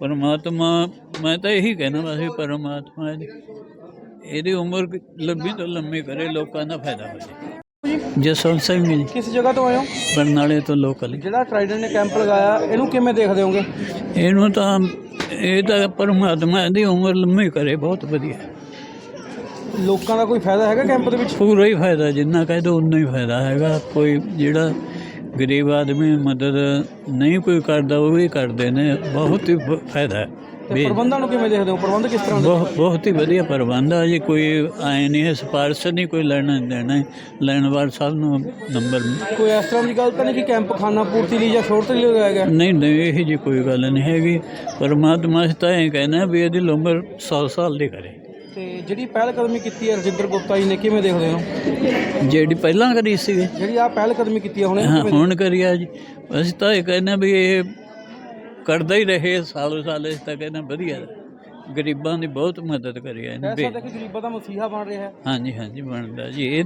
ਪਰਮਾਤਮਾ ਮੈਂ ਤਾਂ ਇਹੀ ਕਹਿਣਾ ਬਸ ਵੀ ਪਰਮਾਤਮਾ ਇਹਦੀ ਉਮਰ ਲੰਬੀ ਤੋਂ ਲੰਮੀ ਕਰੇ ਲੋਕਾਂ ਦਾ ਫਾਇਦਾ ਹੋ ਜਾਏ ਜਸਵੰਤ ਸਿੰਘ ਜੀ ਕਿਸ ਜਗ੍ਹਾ ਤੋਂ ਆਏ ਹੋ? ਬਰਨਾਲੇ ਤੋਂ ਲੋਕਲ ਜਿਹੜਾ ਟ੍ਰਾਈਡੈਂਟ ਨੇ ਕੈਂਪ ਲਗਾਇਆ ਇਹਨੂੰ ਕਿਵੇਂ ਦੇਖਦੇ ਹੋਗੇ? ਇਹਨੂੰ ਤਾਂ ਇਹ ਤਾਂ ਪਰਮਾਤਮਾ ਦੀ ਉਮਰ ਲੰਮੀ ਕਰੇ ਬਹੁਤ ਵਧੀਆ। ਲੋਕਾਂ ਦਾ ਕੋਈ ਫਾਇਦਾ ਹੈਗਾ ਕੈਂਪ ਦੇ ਵਿੱਚ? ਪੂਰਾ ਹੀ ਫਾਇਦਾ ਜਿੰਨਾ ਕਹਿ ਦੋ ਉਨਾ ਹੀ ਫਾਇਦਾ ਹੈਗਾ। ਕੋਈ ਜਿਹੜਾ ਗਰੀਬ ਆਦਮੀ ਮਦਦ ਨਹੀਂ ਕੋਈ ਕਰਦਾ ਉਹ ਵੀ ਕਰਦੇ ਨੇ। ਬਹੁਤ ਹੀ ਫ- ਫਾਇਦਾ ਹੈ। ਤੇ ਵੀ ਪ੍ਰਬੰਧਾਂ ਨੂੰ ਕਿਵੇਂ ਦੇਖਦੇ ਹੋ? ਪ੍ਰਬੰਧ ਕਿਸ ਤਰ੍ਹਾਂ ਦੇ ਬਹੁਤ ਬਹੁਤ ਹੀ ਵਧੀਆ ਪ੍ਰਬੰਧ ਆ ਜੀ। ਕੋਈ ਆਏ ਨਹੀਂ ਹੈ ਸਿਫਾਰਸ਼ ਨਹੀਂ ਕੋਈ ਲੈਣਾ ਦੇਣਾ। ਹੈ। ਲੈਣ ਵਾਲ ਸਭ ਨੂੰ ਨੰਬਰ ਕੋਈ ਇਸ ਤਰ੍ਹਾਂ ਦੀ ਗੱਲ ਤਾਂ ਨਹੀਂ ਕਿ ਕੈਂਪ ਖਾਣਾ ਪੂਰਤੀ ਲਈ ਜਾਂ ਸ਼ੋਰਟ ਲਈ ਲਗਾਇਆ ਗਿਆ? ਨਹੀਂ ਨਹੀਂ ਇਹ ਜੀ ਕੋਈ ਗੱਲ ਨਹੀਂ ਹੈਗੀ। ਪਰਮਾਤਮਾ ਤਾਂ ਇਹ ਕਹਿੰਦਾ ਵੀ ਇਹਦੀ ਉਮਰ 100 ਸਾਲ ਦੀ ਕਰੇ। ਤੇ ਜਿਹੜੀ ਪਹਿਲ ਕਦਮੀ ਕੀਤੀ ਹੈ ਰਜਿੰਦਰ ਗੁਪਤਾ ਜੀ ਨੇ ਕਿਵੇਂ ਦੇਖਦੇ ਹੋ? ਜਿਹੜੀ ਪਹਿਲਾਂ ਕਰੀ ਸੀ ਜਿਹੜੀ ਆ ਪਹਿਲ ਕਦਮੀ ਕੀਤੀ ਹੈ ਹੁਣੇ ਹਾਂ ਹੁਣ ਕਰਿਆ ਜੀ। ਅਸੀਂ ਤਾਂ ਇਹ ਕਹਿੰਦੇ ਵੀ ਇਹ ਕਰਦਾ ਹੀ ਰਹੇ ਸਾਲੋ ਸਾਲ ਇਸ ਤਾਂ ਕਹਿੰਦੇ ਵਧੀਆ। ਗਰੀਬਾਂ ਦੀ ਬਹੁਤ ਮਦਦ ਕਰੀ ਇਹਨੇ ਕਹਿ ਸਕਦੇ ਕਿ ਗਰੀਬਾਂ ਦਾ ਮਸੀਹਾ ਬਣ ਰਿਹਾ ਹੈ। ਹਾਂਜੀ ਹਾਂਜੀ ਬਣਦਾ ਜੀ। ਇਹ